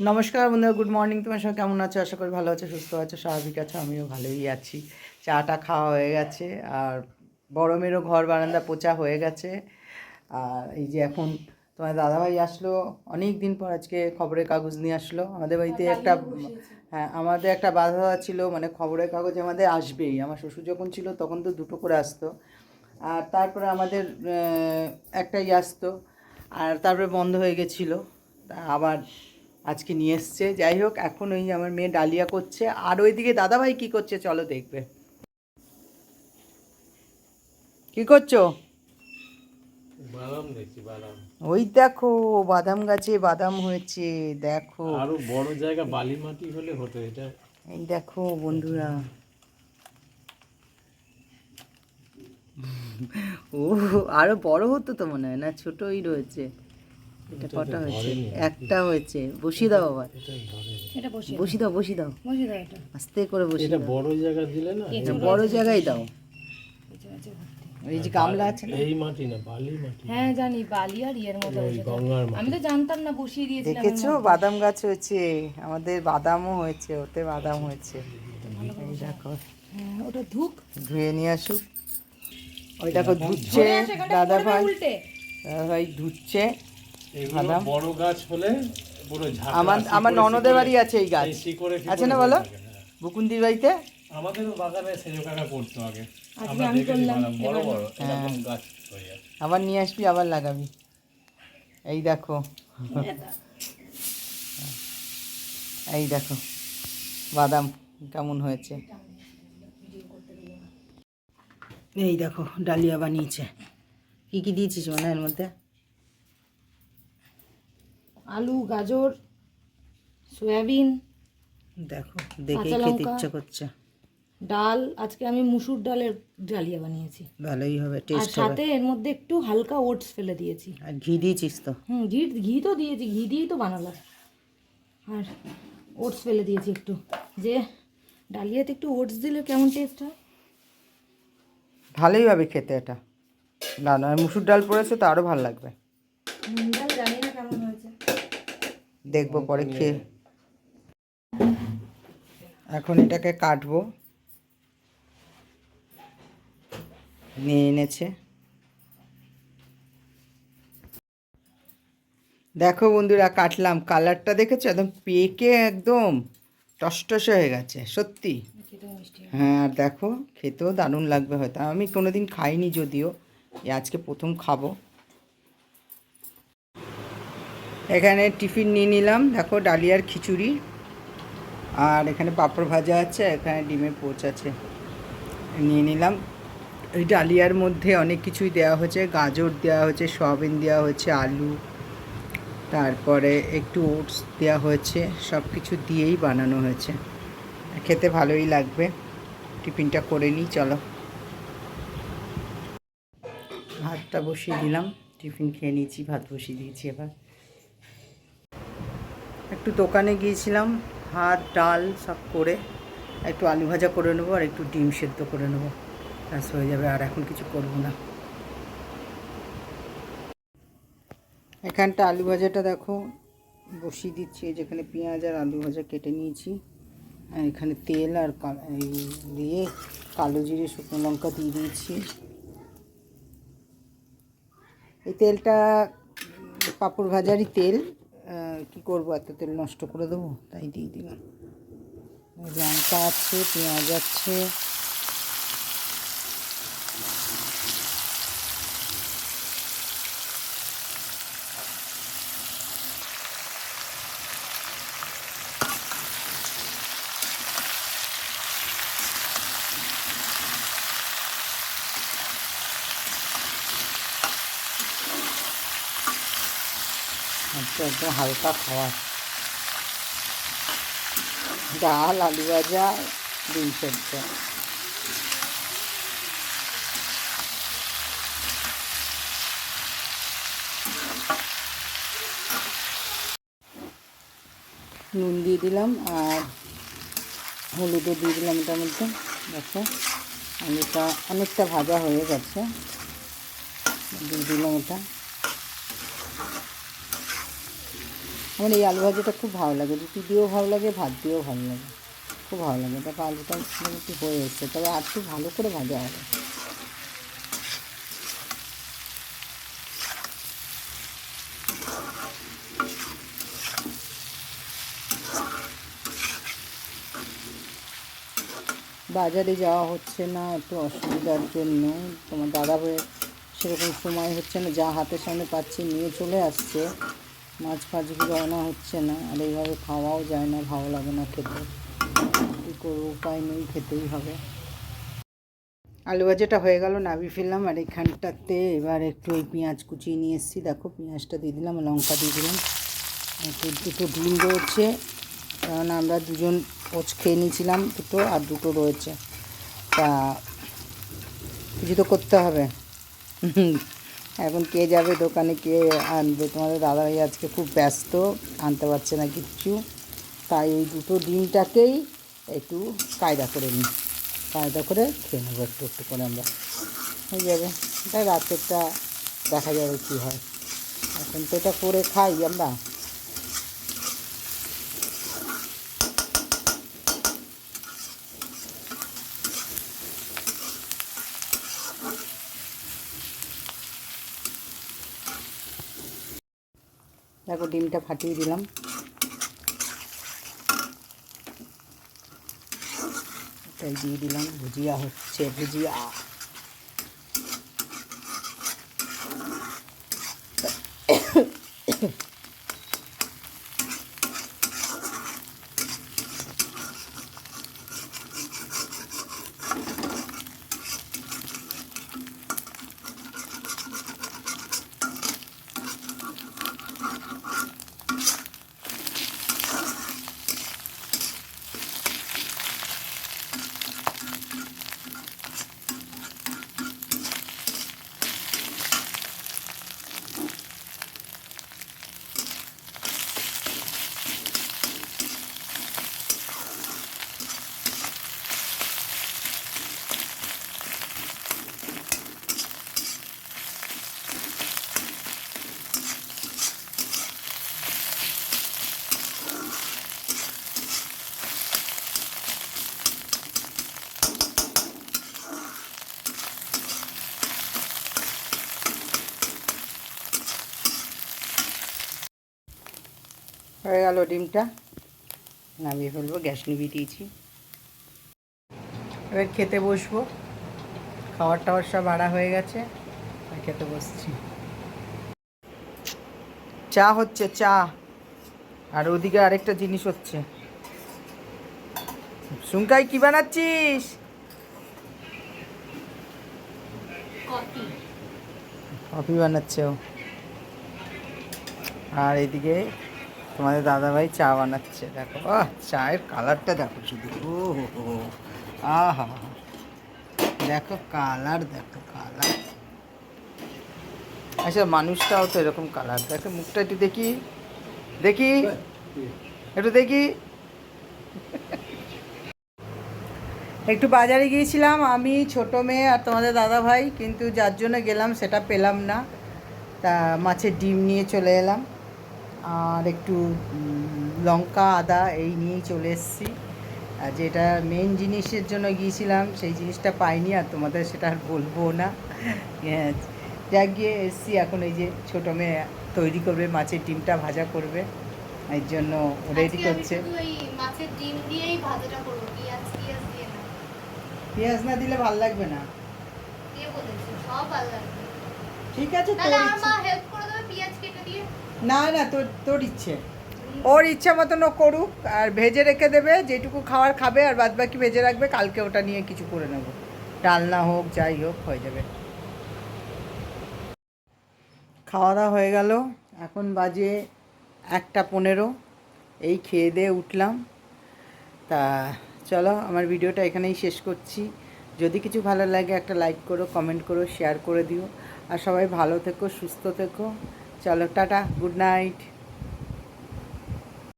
নমস্কার বন্ধুরা good morning তোমার সঙ্গে কেমন আছো? আশা করি ভালো আছো সুস্থ আছো স্বাভাবিক আছো আমিও ভালোই আছি। চাটা খাওয়া হয়ে গেছে আর বড়মেরও ঘর বারান্দা পোচা হয়ে গেছে। আর এই যে এখন তোমার দাদাভাই আসলো অনেক দিন পর আজকে খবরের কাগজ নিয়ে আসলো। আমাদের বাড়িতে একটা হ্যাঁ আমাদের একটা বাধা ছিল মানে খবরের কাগজ আমাদের আসবেই। আমার শ্বশুর যখন ছিল তখন তো দুটো করে আসতো। আর তারপরে আমাদের একটাই আসতো আর তারপরে বন্ধ হয়ে গেছিল। আবার আজকে নিয়ে এসছে। যাই হোক এখন ওই আমার মেয়ে ডালিয়া করছে। আর ওইদিকে দাদাভাই কি করছে চলো দেখবে। কি করছ? বাদাম দেখছি বাদাম। ওই দেখো বাদাম গাছে বাদাম হয়েছে দেখো। আরও বড় জায়গা বালি মাটি হলে হতো এটা। এই দেখো বন্ধুরা। ও আরও বড় হতো তো মনে হয় না? ছোটই রয়েছে। এটা কটা হয়েছে? একটা হয়েছে। বসিয়ে দাও আবার। এটা বসে বসিয়ে দাও বসিয়ে দাও। বসে দাও এটা। আস্তে করে বসিয়ে এটা দাও। বড় জায়গা দিলে না? এটা বড় জায়গায় দাও। এই যে গামলা আছে না? এই মাটি না বালি মাটি। হ্যাঁ জানি। বালি আর ইয়ের মতো আমি তো জানতাম না বসিয়ে দিয়েছিলাম দেখেছ? বাদাম গাছ হয়েছে। আমাদের বাদামও হয়েছে ওতে বাদাম হয়েছে। এই দেখো। হ্যাঁ, ওটা ধুক। ধুয়ে নিয়ে আসুক। ওই দেখো ধুচ্ছে। দাদা ভাই। দাদা ভাই ধুচ্ছে। বড় গাছ হলে পুরো আমার আমার ননদের বাড়ি আছে এই গাছ। আছে না বলো? বুকুন্দির বাড়িতে? আমাদেরও বাগানে সেও কাকা করতো আগে। আমরা আমি দেখেছি করলাম বাদাম বড় বড় এরকম গাছ আবার নিয়ে আসবি আবার লাগাবি। এই দেখো। এই দেখো বাদাম কেমন হয়েছে। এই দেখো ডালিয়া বানিয়েছে। কি কি দিয়েছিস মানে এর মধ্যে? আলু গাজর সয়াবিন দেখো দেখে খেতে ইচ্ছা করছে। ডাল আজকে আমি মুসুর ডালের ডালিয়া বানিয়েছি। ভালোই হবে টেস্ট হবে। সাথে এর মধ্যে একটু হালকা ওটস ফেলে দিয়েছি। আর ঘি দিয়েছিস তো? হুম ঘি ঘি তো দিয়েছি ঘি দিয়েই তো বানালাম। আর ওটস ফেলে দিয়েছি একটু। যে ডালিয়াতে একটু ওটস দিলে কেমন টেস্ট হয়? ভালোই হবে খেতে এটা। না না মুসুর ডাল পড়েছে তো আরও ভালো লাগবে। ডাল জানি না কেমন হয়েছে দেখব পরে খেয়ে। এখন এটাকে কাটবো। নিয়ে এনেছে। দেখো বন্ধুরা কাটলাম। কালারটা দেখেছ? একদম পেকে একদম টসটসে হয়ে গেছে সত্যি। হয়। হ্যাঁ আর দেখো খেতেও দারুণ লাগবে হয়তো। আমি কোনোদিন খাইনি যদিও। আজকে প্রথম খাব। এখানে টিফিন নিয়ে নিলাম। দেখো ডালিয়ার খিচুড়ি। আর এখানে পাঁপড় ভাজা আছে এখানে ডিমের পোচ আছে। নিয়ে নিলাম। এই ডালিয়ার মধ্যে অনেক কিছুই দেওয়া হয়েছে। গাজর দেওয়া হয়েছে, সয়াবিন দেওয়া হয়েছে, আলু। তারপরে একটু ওটস দেওয়া হয়েছে। সব কিছু দিয়েই বানানো হয়েছে। খেতে ভালোই লাগবে। টিফিনটা করে নিই, চলো। ভাতটা বসিয়ে দিলাম। টিফিন খেয়ে নিয়েছি, ভাত বসিয়ে দিয়েছি এবার। একটু দোকানে গিয়েছিলাম, ভাত, ডাল সব করে, একটু আলু ভাজা করে নেব আর একটু ডিম সেদ্ধ করে নেব। ব্যাস, হয়ে যাবে, আর এখন কিছু করব না। এখানটা আলু ভাজাটা দেখো, বসিয়ে দিচ্ছি যেখানে পেঁয়াজ আর আলু ভাজা কেটে নিয়েছি। এখানে তেল আর দিয়ে কালো জিরে, শুকনো লঙ্কা দিয়ে দিয়েছি। এই তেলটা, পাঁপড় ভাজারই তেল। কি করব এত তেল নষ্ট করে দেবো? তাই দিয়ে দিলাম। লঙ্কা আছে পেঁয়াজ আছে আচ্ছা একদম হালকা খাওয়া ডাল আলু ভাজা ডিম সেদ্ধ নুন দিয়ে দিলাম আর হলুদও দিয়ে দিলাম এটার মধ্যে। দেখো আলুটা অনেকটা ভাজা হয়ে গেছে। দিয়ে দিলাম এটা। আমার এই আলু ভাজাটা খুব ভালো লাগে। রুটি দিয়েও ভালো লাগে, ভাত দিয়েও ভালো লাগে। খুব ভালো লাগে। তারপর আলুটা মোটামুটি হয়ে এসছে। তবে আর একটু ভালো করে ভাজা হবে। বাজারে যাওয়া হচ্ছে না, একটু অসুবিধার জন্য। তোমার দাদা হয়ে সেরকম সময় হচ্ছে না। যা হাতের সামনে পাচ্ছি, নিয়ে চলে আসছে। মাছ ফাছগুলো আনা হচ্ছে না, আর এইভাবে খাওয়াও যায় না, ভালো লাগে না খেতে। কী করব, উপায় নেই, খেতেই হবে। আলু ভাজাটা হয়ে গেল নাবি ফেললাম, আর এখানটাতে এবার একটু ওই পেঁয়াজ কুচিয়ে নিয়ে এসেছি। দেখো, পেঁয়াজটা দিয়ে দিলাম, লঙ্কা দিয়ে দিলাম। দুটো ডিম রয়েছে, কারণ আমরা দুজন পোচ খেয়ে নিয়েছিলাম দুটো, আর দুটো রয়েছে। তা, কিছু তো করতে হবে। এখন কে যাবে, দোকানে কে আনবে? তোমাদের দাদাভাই আজকে খুব ব্যস্ত, আনতে পারছে না কিচ্ছু। তাই এই দুটো ডিমটাকেই একটু কায়দা করে নিই। কায়দা করে খেয়ে নেব একটু একটু করে আমরা। হয়ে যাবে। তাই রাতেরটা দেখা যাবে কী হয়। এখন তো এটা করে খাই আমরা। দেখো ডিমটা ফাটিয়ে দিলাম। তাই দিয়ে দিলাম ভুজিয়া হচ্ছে ভুজিয়া। হয়ে গেল ডিমটা। নামিয়ে ফেলব গ্যাস নিভিয়ে দিয়েছি। এবার খেতে বসবো। খাবার টাবার সব আড়া হয়ে গেছে আর খেতে বসছি। চা হচ্ছে চা। আর ওদিকে আরেকটা জিনিস হচ্ছে। সুঙ্কাই কি বানাচ্ছিস? কফি বানাচ্ছে ও। আর এদিকে তোমাদের দাদাভাই চা বানাচ্ছে, দেখো। আহ, চায়ের কালারটা দেখো শুধু। ও, হো আহা দেখো কালার দেখো কালার। আচ্ছা মানুষটাও তো এরকম কালার। দেখো, মুখটা একটু দেখি। দেখি। একটু দেখি। একটু বাজারে গিয়েছিলাম, আমি, ছোট মেয়ে আর তোমাদের দাদা ভাই কিন্তু যার জন্য গেলাম, সেটা পেলাম না। তা, মাছের ডিম নিয়ে চলে এলাম। আর একটু লঙ্কা আদা এই নিয়েই চলে এসেছি। আর যেটা মেন জিনিসের জন্য গিয়েছিলাম সেই জিনিসটা পাইনি আর তোমাদের সেটা আর বলব না। হ্যাঁ, যা গিয়ে এসেছি। এখন এই যে ছোটো মেয়ে তৈরি করবে মাছের ডিমটা ভাজা করবে। এর জন্য রেডি করছে। মাছের ডিম দিয়েই ভাজাটা করব পেঁয়াজ পেঁয়াজ দিয়ে না। পেঁয়াজ না দিলে ভালো লাগবে না। কে বলেছে? সব ভালো লাগবে। ঠিক আছে। মা হেল্প করে না না, তোর তোর ইচ্ছে। ওর ইচ্ছা মতন ও করুক, আর ভেজে রেখে দেবে, যেটুকু খাওয়ার খাবে, আর বাদ বাকি ভেজে রাখবে, কালকে ওটা নিয়ে কিছু করে নেব। ডালনা হোক, যাই হোক, হয়ে যাবে। খাওয়া দাওয়া হয়ে গেল, এখন বাজে একটা পনেরো। এই খেয়ে দিয়ে উঠলাম। তা চলো, আমার ভিডিওটা এখানেই শেষ করছি। যদি কিছু ভালো লাগে, একটা লাইক করো কমেন্ট করো শেয়ার করে দিও। আর সবাই ভালো থেকো সুস্থ থেকো। চলো টাটা গুড নাইট।